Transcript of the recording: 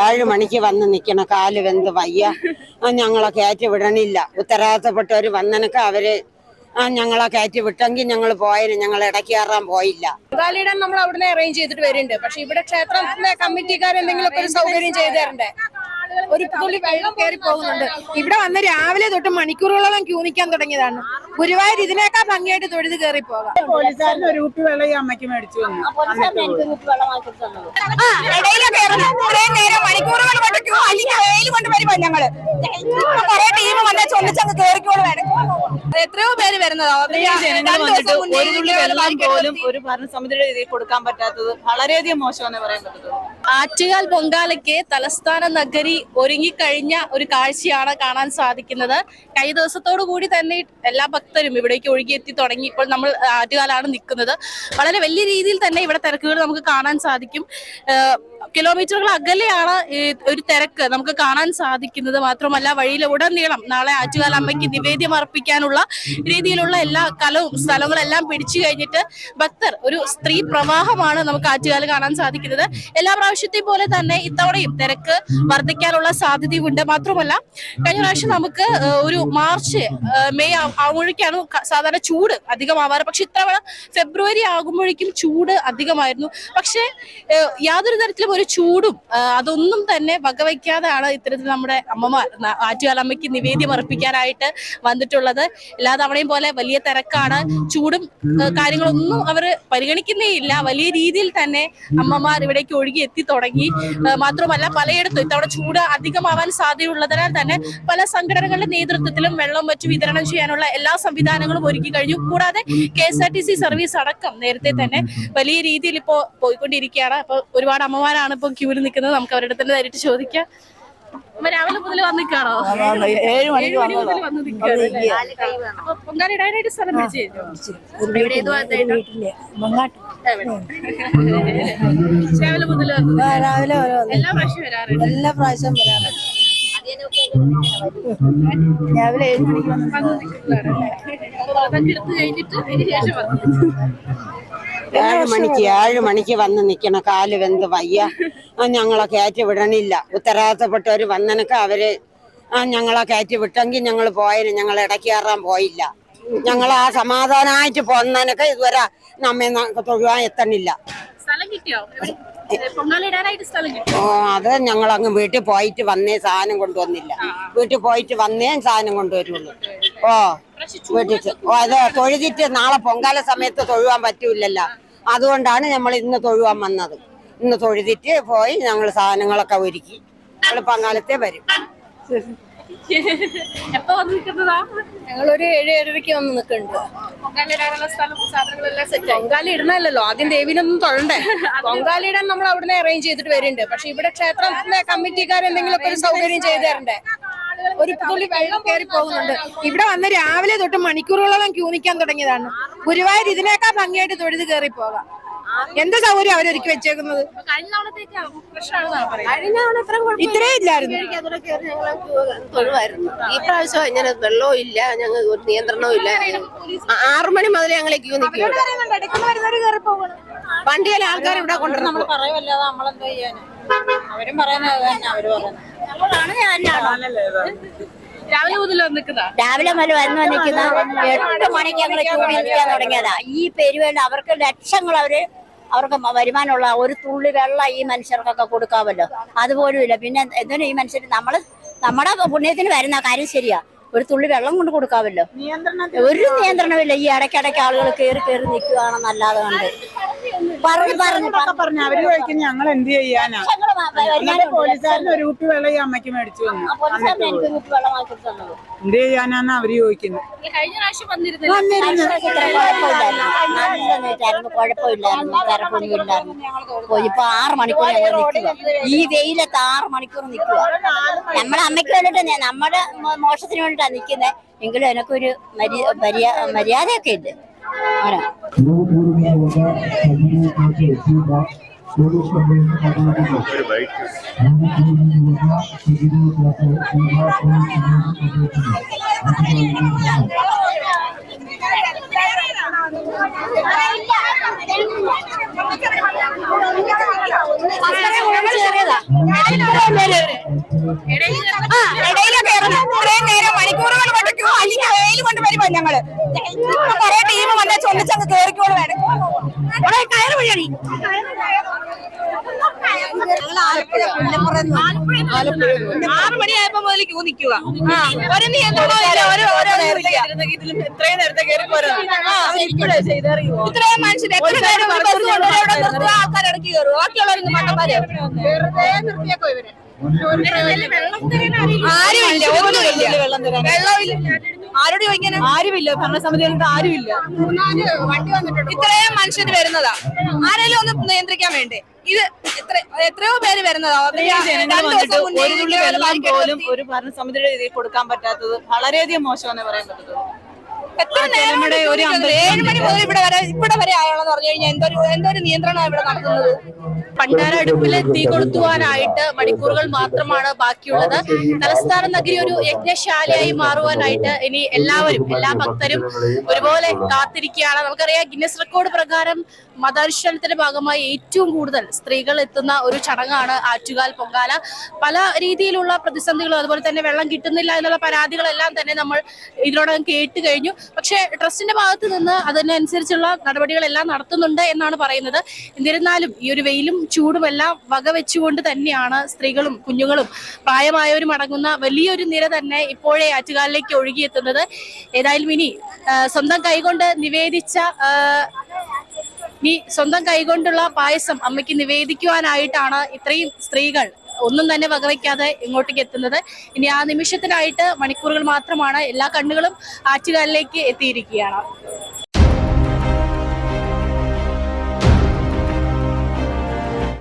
ഏഴ് മണിക്ക് വന്ന് നിക്കണ കാൽ വെന്ത് വയ്യ. ആ, ഞങ്ങളെ കയറ്റി വിടണില്ല. ഉത്തരവാദിത്തപ്പെട്ടവർ വന്നനക്ക് അവർ ആ, ഞങ്ങളെ കയറ്റി വിട്ടെങ്കിൽ ഞങ്ങൾ പോയതിന് ഞങ്ങൾ ഇടയ്ക്ക് കയറാൻ പോയില്ല. ഇടം നമ്മൾ അവിടെ അറേഞ്ച് ചെയ്തിട്ട് വരുന്നുണ്ട് പക്ഷെ ഇവിടെ ക്ഷേത്രത്തിലെ കമ്മിറ്റിക്കാർ എന്തെങ്കിലും ഒരു സൗകര്യം ചെയ്തു തരണ്ടേ? ഒരു തുള്ളി വെള്ളം കയറി പോകുന്നുണ്ട്. ഇവിടെ വന്ന് രാവിലെ തൊട്ട് മണിക്കൂറുകളോളം ക്യൂ നിൽക്കാൻ തുടങ്ങിയതാണ്. ഗുരുവായൂർ ഇതിനേക്കാൾ ഭംഗിയായിട്ട് തൊഴുത് കയറി പോകാം. ഒരു കുപ്പി വെള്ളം ഈ അമ്മയ്ക്ക് മേടിച്ചു ഇത്രയും നേരം മണിക്കൂറുകൾ കൊണ്ട് ക്യൂ അല്ലെങ്കിൽ വെയിൽ കൊണ്ട് വരുമ്പോ ഞങ്ങൾ? കുറെ ടീം വന്നാൽ ചൊന്നിച്ചങ്ങ് കേറിക്കോൾ വേണം. എത്രയോ പേര് വരുന്നത്. ഒരു തുള്ളി വെള്ളം പോലും ഒരു ഭരണസമിതിയുടെ രീതിയിൽ കൊടുക്കാൻ പറ്റാത്തത് വളരെയധികം മോശമെന്നേ പറയാൻ പറ്റത്തുള്ളൂ. ആറ്റുകാൽ പൊങ്കാലയ്ക്ക് തലസ്ഥാന നഗരി ഒരുങ്ങിക്കഴിഞ്ഞ ഒരു കാഴ്ചയാണ് കാണാൻ സാധിക്കുന്നത്. കഴിഞ്ഞ ദിവസത്തോടു കൂടി തന്നെ എല്ലാ ഭക്തരും ഇവിടേക്ക് ഒഴുകിയെത്തി തുടങ്ങി. ഇപ്പോൾ നമ്മൾ ആറ്റുകാലാണ് നിൽക്കുന്നത്. വളരെ വലിയ രീതിയിൽ തന്നെ ഇവിടെ തിരക്കുകൾ നമുക്ക് കാണാൻ സാധിക്കും. കിലോമീറ്ററുകൾ അകലെയാണ് ഒരു തിരക്ക് നമുക്ക് കാണാൻ സാധിക്കുന്നത്. മാത്രമല്ല വഴിയിൽ ഉടനീളം നാളെ ആറ്റുകാൽ അമ്മയ്ക്ക് നിവേദ്യം അർപ്പിക്കാനുള്ള രീതിയിലുള്ള എല്ലാ കലവും സ്ഥലങ്ങളെല്ലാം പിടിച്ചു കഴിഞ്ഞിട്ട് ഭക്തർ ഒരു സ്ത്രീ പ്രവാഹമാണ് നമുക്ക് ആറ്റുകാൽ കാണാൻ സാധിക്കുന്നത്. എല്ലാ പ്രാവശ്യത്തെയും പോലെ തന്നെ ഇത്തവണയും തിരക്ക് വർദ്ധിക്കാനുള്ള സാധ്യതയുണ്ട്. മാത്രമല്ല കഴിഞ്ഞ പ്രാവശ്യം നമുക്ക് ഒരു മാർച്ച് മെയ് ആകുമ്പോഴേക്കാണ് സാധാരണ ചൂട് അധികമാവാറ്. പക്ഷെ ഇത്തവണ ഫെബ്രുവരി ആകുമ്പോഴേക്കും ചൂട് അധികമായിരുന്നു. പക്ഷേ യാതൊരു തരത്തിലും ഒരു ചൂടും അതൊന്നും തന്നെ വകവയ്ക്കാതെയാണ് ഇത്തരത്തിൽ നമ്മുടെ അമ്മമാർ ആറ്റുകാലമ്മയ്ക്ക് നിവേദ്യം അർപ്പിക്കാനായിട്ട് വന്നിട്ടുള്ളത്. എല്ലാ തവണയും പോലെ വലിയ തിരക്കാണ്. ചൂടും കാര്യങ്ങളൊന്നും അവർ പരിഗണിക്കുന്നേ ഇല്ല വലിയ രീതിയിൽ തന്നെ അമ്മമാർ ഇവിടേക്ക് ഒഴുകി എത്തി തുടങ്ങി. മാത്രമല്ല പലയിടത്തും ഇത്തവണ ചൂട് അധികമാവാൻ സാധ്യതയുള്ളതിനാൽ തന്നെ പല സംഘടനകളുടെ നേതൃത്വത്തിലും വെള്ളം വെച്ച് വിതരണം ചെയ്യാനുള്ള എല്ലാ സംവിധാനങ്ങളും ഒരുക്കി കഴിഞ്ഞു. കൂടാതെ K S R T C service അടക്കം നേരത്തെ തന്നെ വലിയ രീതിയിൽ ഇപ്പോ പോയിക്കൊണ്ടിരിക്കുകയാണ്. അപ്പൊ ഒരുപാട് അമ്മമാരാണ് ഇപ്പൊ ക്യൂവിൽ നിൽക്കുന്നത്. നമുക്ക് അവരുടെ തന്നെ നേരിട്ട് ചോദിക്കാം. രാവിലെ മുതൽ ഏഴ് മണിക്ക് വന്ന് നിൽക്കാണോ? അപ്പൊ പൊങ്കാല ഇടാനായിട്ട് സ്ഥലം? രാവിലെ മുതൽ രാവിലെ എല്ലാ പ്രാവശ്യം വരാറുണ്ട്. എല്ലാ പ്രാവശ്യം വരാറുണ്ട്. രാവിലെ ഏഴ് മണിക്ക് വന്ന്? അപ്പൊ അതൊക്കെ എടുത്ത് കഴിഞ്ഞിട്ട് അതിന് ശേഷം വന്നു. ഏഴ് മണിക്ക് ഏഴ് മണിക്ക് വന്ന് നിക്കണ കാൽ വെന്ത് വയ്യ. ആ, ഞങ്ങളെ കയറ്റി വിടണില്ല. ഉത്തരവാദിത്തപ്പെട്ടവർ വന്നനക്ക് അവർ ആ, ഞങ്ങളെ കയറ്റി വിട്ടെങ്കിൽ ഞങ്ങൾ പോയതിന് ഞങ്ങൾ ഇടയ്ക്ക് കയറാൻ പോയില്ല. ഞങ്ങൾ ആ സമാധാനമായിട്ട് പോന്നതിനൊക്കെ ഇതുവരെ നമ്മെ തൊഴുവാൻ എത്തണില്ല. ഓ അത് ഞങ്ങൾ അങ്ങ് വീട്ടിൽ പോയിട്ട് വന്നേ സാധനം കൊണ്ടുവന്നില്ല. വീട്ടിൽ പോയിട്ട് വന്നേ സാധനം കൊണ്ടുവരുള്ളൂ. ഓ വീട്ടിൽ ഓ അത് തൊഴുതിട്ട് നാളെ പൊങ്കാല സമയത്ത് തൊഴുവാൻ പറ്റൂലല്ലോ അതുകൊണ്ടാണ് നമ്മൾ ഇന്ന് തൊഴുവാൻ വന്നത്. ഇന്ന് തൊഴുതിട്ട് പോയി ഞങ്ങൾ സാധനങ്ങളൊക്കെ ഒരുക്കി. ഞങ്ങൾ പൊങ്കാലത്തെ വരും. ഞങ്ങളൊരു ഏഴ് ഏഴരയ്ക്ക് വന്ന് നിൽക്കുന്നുണ്ട്. പൊങ്കാല ഇടാനുള്ള സ്ഥലം സാധനങ്ങളെല്ലാം സെറ്റ് ആയി. പൊങ്കാല ഇടണല്ലോ ആദ്യം ദേവിനൊന്നും തൊഴണ്ടേ. പൊങ്കാല ഇടാൻ നമ്മൾ അവിടുന്ന് അറേഞ്ച് ചെയ്തിട്ട് വരുന്നുണ്ട്. പക്ഷെ ഇവിടെ ക്ഷേത്രത്തിലെ കമ്മിറ്റിക്കാർ എന്തെങ്കിലും ഒരു സൗകര്യം ചെയ്തു തരണ്ടേ? ഒരു തുള്ളി വെള്ളം കയറി പോകുന്നുണ്ട്. ഇവിടെ വന്ന് രാവിലെ തൊട്ട് മണിക്കൂറുകളോളം ക്യൂ നിൽക്കാൻ തുടങ്ങിയതാണ് ഗുരുവായൂർ ഇതിനേക്കാൾ ഭംഗിയായിട്ട് തൊഴുത് കയറി പോകാം. എന്ത് സൗകര്യം അവരൊരുക്കി വെച്ചേക്കുന്നത്? ഇത്രേ ഇല്ലായിരുന്നു. തൊഴുവായിരുന്നു. ഈ പ്രാവശ്യം ഇങ്ങനെ വെള്ളവും ഇല്ല ഞങ്ങൾക്ക് ഒരു നിയന്ത്രണവും ഇല്ല. ആറു മണി മുതലേ ഞങ്ങളെ ക്യൂ നിൽക്കും വണ്ടിയിലെ ആൾക്കാർ ഇവിടെ കൊണ്ടുവരണം അവരും പറയുന്നത് തന്നെ അവർ പറയുന്നത്. രാവിലെ മുതൽ നിൽക്കുന്നതാ രാവിലെ മുതൽ വന്ന് നിൽക്കുന്ന എട്ട് മണിക്ക് ഞങ്ങൾ ക്യൂ നിൽക്കാൻ തുടങ്ങിയതാ. ഈ പെരുവേണ്ട അവർക്ക് ലക്ഷങ്ങൾ അവർ അവർക്ക് വരുമാനമുള്ള ഒരു തുള്ളി വെള്ളം ഈ മനുഷ്യർക്കൊക്കെ കൊടുക്കാമല്ലോ. അതുപോലും ഇല്ല പിന്നെ എന്തിനാ ഈ മനുഷ്യർ നമ്മൾ നമ്മുടെ പുണ്യത്തിന് വരുന്ന കാര്യം ശരിയാ. ഒരു തുള്ളി വെള്ളം കൊണ്ട് കൊടുക്കാമല്ലോ. ഒരു നിയന്ത്രണമില്ല ഈ ഇടയ്ക്കിടയ്ക്ക് ആളുകൾ കയറി കയറി നിൽക്കുകയാണെന്നല്ലാതെ കണ്ട്. പറഞ്ഞു പറഞ്ഞു ഒക്കെ പറഞ്ഞു അവർ ചോദിക്കും ഞങ്ങൾ എന്ത് ചെയ്യാനാ? പോലീസുകാരന് ഒരു കുപ്പി വെള്ളം ഈ അമ്മയ്ക്ക് മേടിച്ചു വന്നു എന്ത് ചെയ്യാനാന്ന് അവർ ചോദിക്കുന്നത് കഴിഞ്ഞ പ്രാവശ്യം വന്നിരുന്നില്ല. നല്ല നീറ്റായിരുന്നു കുഴപ്പമില്ലായിരുന്നു. തിരക്കൊന്നും ഇല്ലായിരുന്നു. ഓ, ഇപ്പൊ ആറ് മണിക്കൂർ ഞങ്ങൾ നിൽക്കുക ഈ വെയിലത്ത് ആറ് മണിക്കൂർ നിൽക്കുക നമ്മളെ അമ്മയ്ക്ക് വേണ്ടിട്ട് നമ്മുടെ മോശത്തിന് വേണ്ടിട്ടാ നിൽക്കുന്നത് എങ്കിലും എനക്കൊരു മര്യ- മര്യ- മര്യാദയൊക്കെ ഉണ്ട് ഇടയിലൊക്കെ ഇറങ്ങി കുറേ നേരം മണിക്കൂറുകൾ കേറിക്കോ അല്ലെങ്കിൽ വെയിൽ കൊണ്ട് വരുമോ ഞങ്ങൾ? കുറെ ടീം വന്നാൽ ചൊന്നിച്ചങ്ങ് കേറിക്കോട് വേണം. കയറ് കയറും ബാക്കിയുള്ളവരൊന്നും മണ്ടന്മാരെ നിർത്തിയേക്കോ ഇവരെ? ആരുമില്ല ഒന്നുമില്ല. വെള്ളമില്ല ആരോട് ആരുമില്ല ഭരണസമിതിയിലുണ്ട് ആരുമില്ല. ഇത്രയും മനുഷ്യർ വരുന്നതാ. ആരെങ്കിലും ഒന്ന് നിയന്ത്രിക്കാൻ വേണ്ടേ? ഇത് എത്ര എത്രയോ പേര് വരുന്നതാ. ഒരു തുള്ളി വെള്ളം പോലും ഒരു ഭരണസമിതിയുടെ രീതിയിൽ കൊടുക്കാൻ പറ്റാത്തത് വളരെയധികം മോശമെന്ന് പറയാൻ പറ്റത്തുള്ളൂ. എത്ര നേരം? ഏഴ് മണി മുതൽ ഇവിടെ വരെ ഇവിടെ വരെ ആയാണെന്ന് പറഞ്ഞു കഴിഞ്ഞാൽ എന്തൊരു എന്തൊരു നിയന്ത്രണമാണ് ഇവിടെ നടത്തുന്നത് പണ്ടാരടുപ്പിൽ തീ കൊളുത്തുവാനായിട്ട് മണിക്കൂറുകൾ മാത്രമാണ് ബാക്കിയുള്ളത്. തലസ്ഥാന നഗരി ഒരു യജ്ഞശാലയായി മാറുവാനായിട്ട് ഇനി എല്ലാവരും എല്ലാ ഭക്തരും ഒരുപോലെ കാത്തിരിക്കുകയാണ്. നമുക്കറിയാം ഗിന്നസ് റെക്കോർഡ് പ്രകാരം മതാനുഷ്ഠാനത്തിന്റെ ഭാഗമായി ഏറ്റവും കൂടുതൽ സ്ത്രീകൾ എത്തുന്ന ഒരു ചടങ്ങാണ് ആറ്റുകാൽ പൊങ്കാല. പല രീതിയിലുള്ള പ്രതിസന്ധികളും അതുപോലെ തന്നെ വെള്ളം കിട്ടുന്നില്ല എന്നുള്ള പരാതികളെല്ലാം തന്നെ നമ്മൾ ഇതിനോടകം കേട്ട് കഴിഞ്ഞു. പക്ഷേ ട്രസ്റ്റിന്റെ ഭാഗത്ത് നിന്ന് അതിനനുസരിച്ചുള്ള നടപടികളെല്ലാം നടത്തുന്നുണ്ട് എന്നാണ് പറയുന്നത്. എന്നിരുന്നാലും ഈ ഒരു വെയിലും ചൂടും എല്ലാം വകവെച്ചുകൊണ്ട് തന്നെയാണ് സ്ത്രീകളും കുഞ്ഞുങ്ങളും പ്രായമായവരും അടങ്ങുന്ന വലിയൊരു നിര തന്നെ ഇപ്പോഴേ ആറ്റുകാലിലേക്ക് ഒഴുകിയെത്തുന്നത്. ഏതായാലും ഇനി സ്വന്തം കൈകൊണ്ട് നിവേദിച്ച ഇനി സ്വന്തം കൈകൊണ്ടുള്ള പായസം അമ്മയ്ക്ക് നിവേദിക്കുവാനായിട്ടാണ് ഇത്രയും സ്ത്രീകൾ ഒന്നും തന്നെ വകവയ്ക്കാതെ ഇങ്ങോട്ടേക്ക് എത്തുന്നത്. ഇനി ആ നിമിഷത്തിനായിട്ട് മണിക്കൂറുകൾ മാത്രമാണ് എല്ലാ കണ്ണുകളും ആറ്റുകാലിലേക്ക് എത്തിയിരിക്കുകയാണ്.